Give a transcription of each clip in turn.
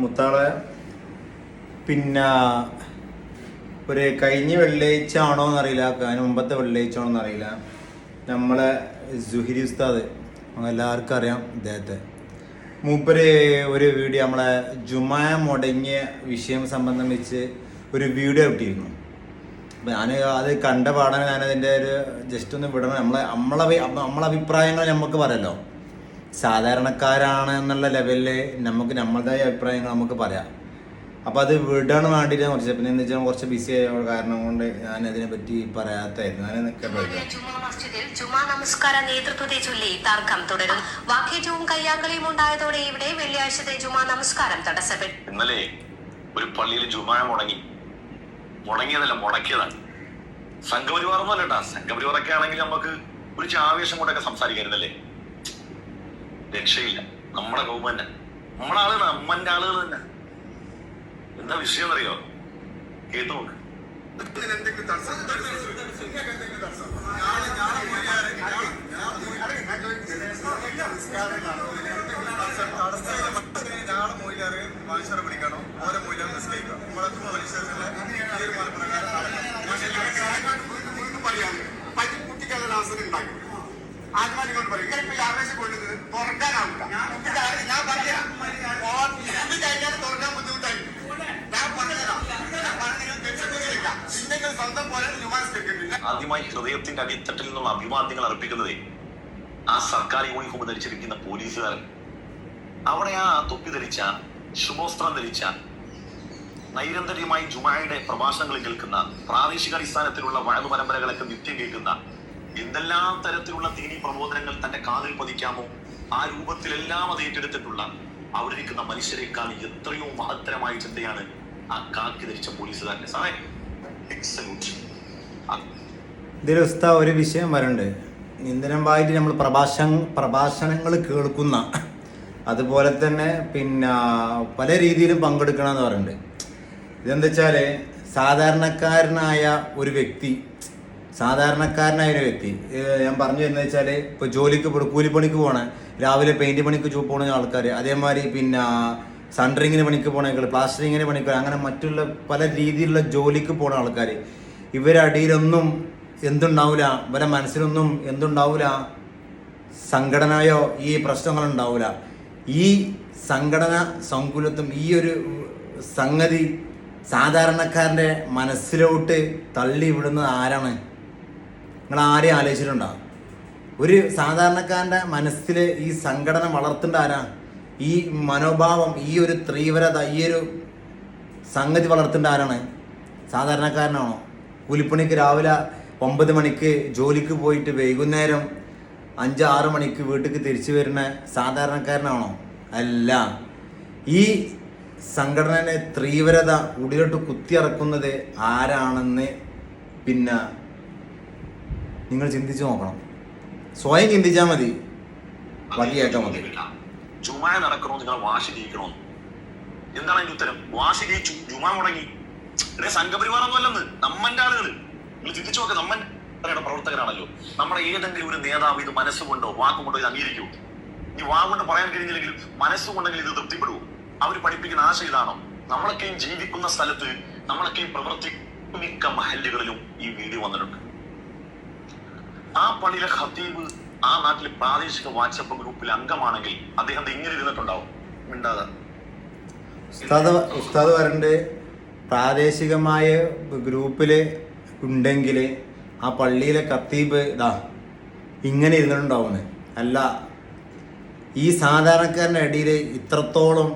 മുത്താളെ പിന്നെ ഒരു കഴിഞ്ഞ വെള്ളിയാഴ്ച ആണോ എന്നറിയില്ല അതിന് മുമ്പത്തെ വെള്ളിയാഴ്ച ആണോ എന്നറിയില്ല. നമ്മളെ സുഹിരി ഉസ്താദ് എല്ലാവർക്കും അറിയാം ഇദ്ദേഹത്തെ. മൂപ്പര് ഒരു വീഡിയോ നമ്മളെ ജുമാ മുടങ്ങിയ വിഷയം സംബന്ധം വെച്ച് ഒരു വീഡിയോ ഇട്ടിരുന്നു. ഞാൻ അത് കണ്ട പാടാൻ ഞാനതിന്റെ ഒരു ജസ്റ്റ് ഒന്ന് വിടണം. നമ്മളെ നമ്മളെ നമ്മളഭിപ്രായങ്ങൾ നമുക്ക് പറയല്ലോ സാധാരണക്കാരാണ് എന്നുള്ള ലെവലിൽ നമുക്ക് നമ്മളുടേതായ അഭിപ്രായങ്ങൾ നമുക്ക് പറയാം. അപ്പോൾ അത് വിടാൻ വേണ്ടിയിട്ട് കുറച്ച്. പിന്നെ എന്ന് വെച്ചാൽ കുറച്ച് ബിസി ആയ കാരണം കൊണ്ട് ഞാൻ അതിനെ പറ്റി പറയാത്തായിരുന്നു. ഞാൻ മസ്ജിദിൽ ജുമാ നമസ്കാര നേതൃത്വത്തെ ചൊല്ലി തർക്കം തുടരും. വാക്കേറ്റവും കയ്യാങ്കളിയും ഉണ്ടായതോടെ ഇവിടെ വെള്ളിയാഴ്ചത്തെ ജുമാ നമസ്കാരം തടസ്സപ്പെട്ടു. ഇന്നലെ ഒരു പള്ളിയിൽ ജുമാ മുടങ്ങി. മുടങ്ങിയതല്ല മുടക്കിയതാണ്. സംഘപരിവാർ ഒന്നും അല്ലട്ടാ. സംഘപരിവാറൊക്കെ ആണെങ്കിൽ നമുക്ക് ഒരു ആവേശം കൊണ്ടൊക്കെ സംസാരിക്കായിരുന്നല്ലേ? രക്ഷയില്ല. നമ്മുടെ ഗവൺമെന്റ് നമ്മുടെ ആളുകൾ അമ്മന്റെ ആളുകൾ തന്നെ. എന്താ വിഷയം അറിയോ കേട്ടു നോക്ക്. ഞാളെ മൂല്യാറ് മനുഷ്യരെ ഓരോ മൂല്യം ആദ്യമായി ഹൃദയത്തിന്റെ അടിത്തട്ടിൽ നിന്നുള്ള അഭിവാദ്യങ്ങൾ അർപ്പിക്കുന്നതേ ആ സർക്കാർ യൂണിഫോം ധരിച്ചിരിക്കുന്ന പോലീസുകാരൻ. അവിടെ ആ തൊപ്പി ധരിച്ച ശുഭോസ്ത്രം ധരിച്ച നൈരന്തര്യമായി ജുമായയുടെ പ്രഭാഷണങ്ങളിൽ കേൾക്കുന്ന പ്രാദേശിക അടിസ്ഥാനത്തിലുള്ള വഴന്നു പരമ്പരകളൊക്കെ നിത്യം കേൾക്കുന്ന എന്തെല്ലാം തരത്തിലുള്ള ദീനി പ്രബോധനങ്ങൾ തന്റെ കാതിൽ പതിക്കാമോ ആ രൂപത്തിലെല്ലാം അത് ഏറ്റെടുത്തിട്ടുള്ള അവിടെ ഇരിക്കുന്ന മനുഷ്യരെക്കാൾ എത്രയോ മഹത്തരമായ ചിന്തയാണ് ആ കാക്കി ധരിച്ച പോലീസുകാരന്റെ സാറേ എക്സലൂട്ട്. ഇതിൽ ഉസ്താദ് ഒരു വിഷയം വരണ്ട്. നിന്ദനമായിട്ട് നമ്മൾ പ്രഭാഷ പ്രഭാഷണങ്ങൾ കേൾക്കുന്ന. അതുപോലെ തന്നെ പിന്നെ പല രീതിയിലും പങ്കെടുക്കണമെന്ന് പറയുന്നുണ്ട് ഇതെന്താ വെച്ചാൽ സാധാരണക്കാരനായ ഒരു വ്യക്തി സാധാരണക്കാരനായ ഒരു വ്യക്തി ഞാൻ പറഞ്ഞു വരുന്നത് വെച്ചാൽ ഇപ്പോൾ ജോലിക്ക് കൂലിപ്പണിക്ക് പോകണം രാവിലെ പെയിന്റ് പണിക്ക് പോണ ആൾക്കാർ അതേമാതിരി പിന്നെ സൺഡറിങ്ങിന് പണിക്ക് പോണേക്കൾ പ്ലാസ്റ്ററിങ്ങിന് പണിക്ക് അങ്ങനെ മറ്റുള്ള പല രീതിയിലുള്ള ജോലിക്ക് പോണ ആൾക്കാർ ഇവരടിയിലൊന്നും എന്തുണ്ടാവില്ല ഇവരെ മനസ്സിലൊന്നും എന്തുണ്ടാവില്ല സംഘടനയോ ഈ പ്രശ്നങ്ങളുണ്ടാവില്ല ഈ സംഘടന സങ്കുലത്വം ഈ ഒരു സംഗതി സാധാരണക്കാരന്റെ മനസ്സിലോട്ട് തള്ളി വിടുന്നത് ആരാണ്? നിങ്ങൾ ആരെയും ആലോചിച്ചിട്ടുണ്ടോ? ഒരു സാധാരണക്കാരന്റെ മനസ്സിൽ ഈ സംഘടന വളർത്തേണ്ട ആരാ? ഈ മനോഭാവം ഈ ഒരു തീവ്രത ഈ ഒരു സംഗതി വളർത്തേണ്ട ആരാണ്? സാധാരണക്കാരനാണോ? കൂലിപ്പണിക്ക് രാവിലെ ഒമ്പത് മണിക്ക് ജോലിക്ക് പോയിട്ട് വൈകുന്നേരം അഞ്ച് ആറ് മണിക്ക് വീട്ടിലേക്ക് തിരിച്ചു വരുന്ന സാധാരണക്കാരനാണോ? അല്ല. ഈ സംഘടനയെ തീവ്രത ഉടിലോട്ട് കുത്തിയിറക്കുന്നത് ആരാണെന്ന് പിന്നെ നിങ്ങൾ ചിന്തിച്ചു നോക്കണം. സ്വയം ചിന്തിച്ചാൽ മതി. കേട്ടാൽ മതി. ജുമാ നടക്കണോ? നിങ്ങൾ വാശി ജയിക്കണോ എന്താണ് അതിന്റെ ഉത്തരം? വാശി ജയിച്ചു ജുമാ മുടങ്ങി. സംഘപരിവാറൊന്നും അല്ലെന്ന്. നമ്മന്റെ ആളുകൾ നിങ്ങൾ ചിന്തിച്ചു നോക്ക് നമ്മൻ അവരുടെ നമ്മുടെ ഏതെങ്കിലും ഒരു നേതാവ് ഇത് മനസ്സുകൊണ്ടോ വാക്കുകൊണ്ടോ ഇത് അംഗീകരിക്കൂ ഈ വാക്കുകൊണ്ട് പറയാൻ കഴിഞ്ഞില്ലെങ്കിൽ മനസ്സുകൊണ്ടെങ്കിൽ ഇത് തൃപ്തിപ്പെടുവോ? അവർ പഠിപ്പിക്കുന്ന ആശ ഇതാണോ? നമ്മളൊക്കെയും ജീവിക്കുന്ന സ്ഥലത്ത് നമ്മളൊക്കെയും പ്രവർത്തി മിക്ക മഹല്ലുകളിലും ഈ വീഡിയോ വന്നിട്ടുണ്ട്. ആ പള്ളിയിലെ ഖത്തീബ് ആ നാട്ടിലെ പ്രാദേശിക വാട്സപ്പ് ഗ്രൂപ്പിൽ അംഗമാണെങ്കിൽ അദ്ദേഹം ഇങ്ങനെ ഇരുന്നിട്ടുണ്ടാവും. മിണ്ടാതെ. ഉസ്താദ് ഉസ്താദ് പ്രാദേശികമായ ഗ്രൂപ്പിൽ ഉണ്ടെങ്കിൽ ആ പള്ളിയിലെ കത്തീബ് ഇതാ ഇങ്ങനെ ഇരുന്നിട്ടുണ്ടാവുന്നത് അല്ല ഈ സാധാരണക്കാരന്റെ ഇടയിൽ ഇത്രത്തോളം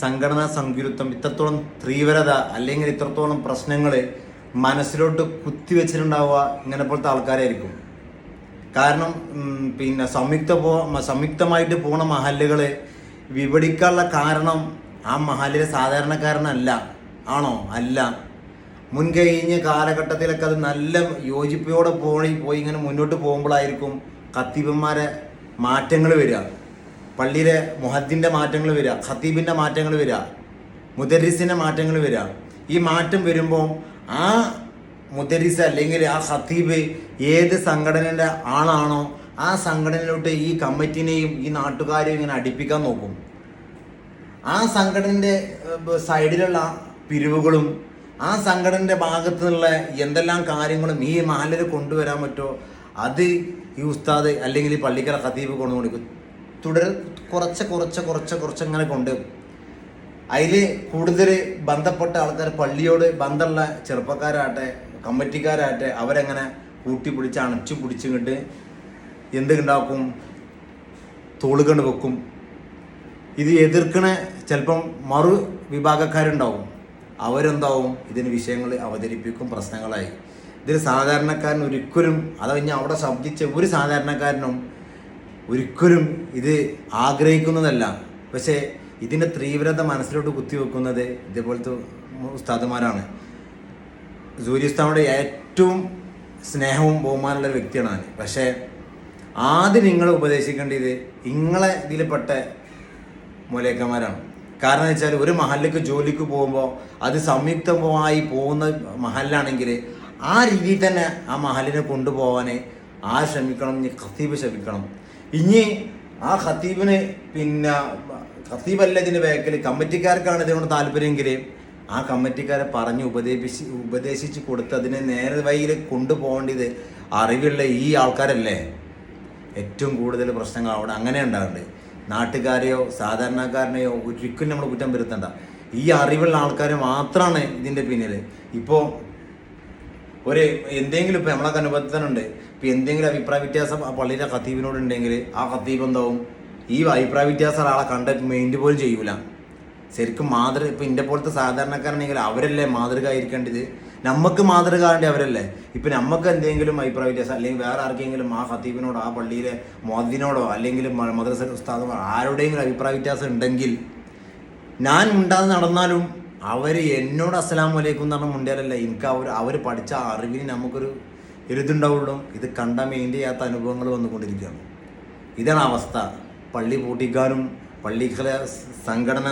സംഘടനാ സങ്കുരുത്വം ഇത്രത്തോളം തീവ്രത അല്ലെങ്കിൽ ഇത്രത്തോളം പ്രശ്നങ്ങൾ മനസ്സിലോട്ട് കുത്തിവെച്ചിട്ടുണ്ടാവുക ഇങ്ങനെ പോലത്തെ ആൾക്കാരായിരിക്കും. കാരണം പിന്നെ സംയുക്ത പോ സംയുക്തമായിട്ട് പോണ മഹല്ലുകൾ വിപടിക്കാനുള്ള കാരണം ആ മഹല്ലിലെ സാധാരണക്കാരനല്ല. ആണോ? അല്ല. മുൻകഴിഞ്ഞ കാലഘട്ടത്തിലൊക്കെ അത് നല്ല യോജിപ്പോടെ പോയി പോയി ഇങ്ങനെ മുന്നോട്ട് പോകുമ്പോഴായിരിക്കും ഖത്തീബന്മാരെ മാറ്റങ്ങൾ വരിക. പള്ളിയിലെ മുഹദ്ദിന്റെ മാറ്റങ്ങൾ വരിക ഖത്തീബിന്റെ മാറ്റങ്ങൾ വരിക മുദരിസിന്റെ മാറ്റങ്ങൾ വരിക. ഈ മാറ്റം വരുമ്പോൾ ആ മുദരിസ് അല്ലെങ്കിൽ ആ ഖത്തീബ് ഏത് സംഘടനയുടെ ആളാണോ ആ സംഘടനയിലോട്ട് ഈ കമ്മിറ്റിനെയും ഈ നാട്ടുകാരെയും ഇങ്ങനെ അടുപ്പിക്കാൻ നോക്കും. ആ സംഘടനന്റെ സൈഡിലുള്ള പിരിവുകളും ആ സംഘടനയുടെ ഭാഗത്തു നിന്നുള്ള എന്തെല്ലാം കാര്യങ്ങളും ഈ മഹലിൽ കൊണ്ടുവരാൻ പറ്റുമോ അത് ഈ ഉസ്താദ് അല്ലെങ്കിൽ ഈ പള്ളിക്കര ഖതീബ് കൊണ്ടു കൊടുക്കും തുടർ കുറച്ച് കുറച്ച് കുറച്ച് കുറച്ച് ഇങ്ങനെ കൊണ്ട് അതിൽ കൂടുതൽ ബന്ധപ്പെട്ട ആൾക്കാർ പള്ളിയോട് ബന്ധമുള്ള ചെറുപ്പക്കാരാകട്ടെ കമ്മിറ്റിക്കാരാകട്ടെ അവരെങ്ങനെ കൂട്ടി പിടിച്ച് അണച്ചു പിടിച്ചുകൊണ്ട് എന്ത് എന്തുണ്ടാക്കും തോളുകൊണ്ട് വെക്കും. ഇത് എതിർക്കണ ചിലപ്പം മറു വിഭാഗക്കാരുണ്ടാവും. അവരെന്താവും? ഇതിന് വിഷയങ്ങൾ അവതരിപ്പിക്കും പ്രശ്നങ്ങളായി. ഇതിൽ സാധാരണക്കാരൻ ഒരിക്കലും അത് കഴിഞ്ഞാൽ അവിടെ ശബ്ദിച്ച ഒരു സാധാരണക്കാരനും ഒരിക്കലും ഇത് ആഗ്രഹിക്കുന്നതല്ല. പക്ഷേ ഇതിന്റെ തീവ്രത മനസ്സിലോട്ട് കുത്തിവെക്കുന്നത് ഇതേപോലത്തെ ഉസ്താദുമാരാണ്. സൂര്യസ്താവിടെ ഏറ്റവും സ്നേഹവും ബഹുമാനമുള്ള വ്യക്തിയാണ് ഞാൻ പക്ഷേ ആദ്യം നിങ്ങൾ ഉപദേശിക്കേണ്ടത് നിങ്ങളെ ഇതിൽപ്പെട്ട മൂലേക്കന്മാരാണ് കാരണം എന്ന് വെച്ചാൽ ഒരു മഹലിലേക്ക് ജോലിക്ക് പോകുമ്പോൾ അത് സംയുക്തമായി പോകുന്ന മഹലിലാണെങ്കിൽ ആ രീതിയിൽ തന്നെ ആ മഹലിനെ കൊണ്ടുപോകാൻ ആ ശ്രമിക്കണം ഇനി ഖത്തീബ് ശ്രമിക്കണം. ഇനി ആ ഖത്തീബിന് പിന്നെ ഖത്തീബല്ല ഇതിന്റെ ബാക്കിൽ കമ്മിറ്റിക്കാർക്കാണ് ഇതിനോട് താല്പര്യമെങ്കിൽ ആ കമ്മിറ്റിക്കാരെ പറഞ്ഞ് ഉപദേശിച്ച് ഉപദേശിച്ച് കൊടുത്ത് അതിനെ നേരെ വഴിയിൽ കൊണ്ടുപോകേണ്ടത് അറിവുള്ള ഈ ആൾക്കാരല്ലേ? ഏറ്റവും കൂടുതൽ പ്രശ്നങ്ങൾ അവിടെ അങ്ങനെ ഉണ്ടാകുന്നുണ്ട് നാട്ടുകാരെയോ സാധാരണക്കാരനെയോ ഒരിക്കലും നമ്മൾ കുറ്റം വരുത്തണ്ട. ഈ അറിവുള്ള ആൾക്കാർ മാത്രമാണ് ഇതിന്റെ പിന്നിൽ ഇപ്പോൾ ഒരു എന്തെങ്കിലും ഇപ്പോൾ നമ്മളൊക്കെ അനുഭവത്തിനുണ്ട് ഇപ്പോൾ എന്തെങ്കിലും അഭിപ്രായ വ്യത്യാസം ആ പള്ളിയിലെ ഖത്തീബിനോട് ഉണ്ടെങ്കിൽ ആ ഖത്തീബ് എന്താവും? ഈ അഭിപ്രായ വ്യത്യാസം ആളെ കണ്ട മെയിന്റ് പോലും ചെയ്യൂല. ശരിക്കും മാതൃ ഇപ്പോൾ ഇന്റെ പോലത്തെ സാധാരണക്കാരനെങ്കിൽ അവരല്ലേ മാതൃക ആയിരിക്കേണ്ടത്? നമുക്ക് മാതൃക ആവേണ്ടി അവരല്ലേ? ഇപ്പം നമുക്ക് എന്തെങ്കിലും അഭിപ്രായ വ്യത്യാസം അല്ലെങ്കിൽ വേറെ ആർക്കെങ്കിലും ആ ഖത്തീബിനോടോ ആ പള്ളിയിലെ മോദിനോടോ അല്ലെങ്കിൽ മദ്രസ ഉസ്താദോ ആരുടെയെങ്കിലും അഭിപ്രായ വ്യത്യാസം ഉണ്ടെങ്കിൽ ഞാൻ ഉണ്ടാതെ നടന്നാലും അവർ എന്നോട് അസ്സലാം വലൈക്കും എന്ന് പറഞ്ഞ മുണ്ടിയാലല്ല എനിക്ക് അവർ അവർ പഠിച്ച അറിവിന് നമുക്കൊരു എഴുതുണ്ടാവുള്ളൂ ഇത് കണ്ട മെയിന്റെ ചെയ്യാത്ത അനുഭവങ്ങൾ വന്നുകൊണ്ടിരിക്കുകയാണ്. ഇതാണ് അവസ്ഥ. പള്ളി പൂട്ടിക്കാനും പള്ളികളെ സംഘടന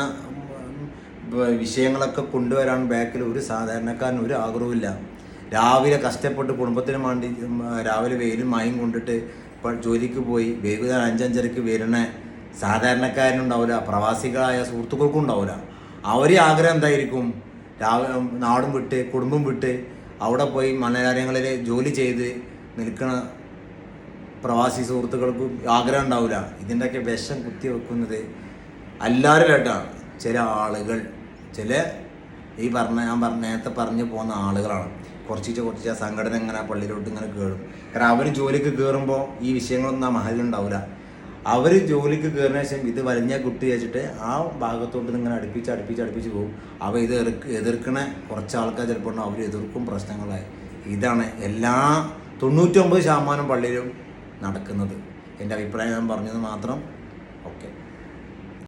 വിഷയങ്ങളൊക്കെ കൊണ്ടുവരാൻ ബാക്കിൽ ഒരു സാധാരണക്കാരന് ഒരു ആഗ്രഹമില്ല രാവിലെ കഷ്ടപ്പെട്ട് കുടുംബത്തിന് വേണ്ടി രാവിലെ വെയിലും മായും കൊണ്ടിട്ട് ജോലിക്ക് പോയി വൈകുന്നേരം അഞ്ചഞ്ചരക്ക് വരുന്ന സാധാരണക്കാരനുണ്ടാവില്ല പ്രവാസികളായ സുഹൃത്തുക്കൾക്കും ഉണ്ടാവില്ല. അവരെ ആഗ്രഹം എന്തായിരിക്കും? രാവിലെ നാടും വിട്ട് കുടുംബം വിട്ട് അവിടെ പോയി മലയാളങ്ങളിൽ ജോലി ചെയ്ത് നിൽക്കുന്ന പ്രവാസി സുഹൃത്തുക്കൾക്ക് ആഗ്രഹം ഉണ്ടാവില്ല. ഇതിന്റെയൊക്കെ വിഷം കുത്തി വെക്കുന്നത് എല്ലാവരും കേട്ടാണ് ചില ആളുകൾ ചില ഈ പറഞ്ഞ ഞാൻ പറഞ്ഞ നേരത്തെ പറഞ്ഞു പോകുന്ന ആളുകളാണ്. കുറച്ചിട്ട് കുറച്ച് ആ സംഘടന ഇങ്ങനെ പള്ളിയിലോട്ട് ഇങ്ങനെ കയറും കാരണം അവർ ജോലിക്ക് കയറുമ്പോൾ ഈ വിഷയങ്ങളൊന്നും ആ മഹലുണ്ടാവില്ല അവർ ജോലിക്ക് കയറുന്ന ശേഷം ഇത് വലിഞ്ഞ കുട്ടി വെച്ചിട്ട് ആ ഭാഗത്തോട്ട് ഇങ്ങനെ അടുപ്പിച്ച് അടുപ്പിച്ച് അടുപ്പിച്ച് പോകും. അവ ഇത് എതിർക്ക് എതിർക്കണ കുറച്ച് ആൾക്കാർ ചിലപ്പോൾ അവർ എതിർക്കും പ്രശ്നങ്ങളായി. ഇതാണ് എല്ലാ തൊണ്ണൂറ്റൊമ്പത് ശതമാനം പള്ളിയിലും നടക്കുന്നത്. എന്റെ അഭിപ്രായം ഞാൻ പറഞ്ഞത് മാത്രം. ഓക്കെ.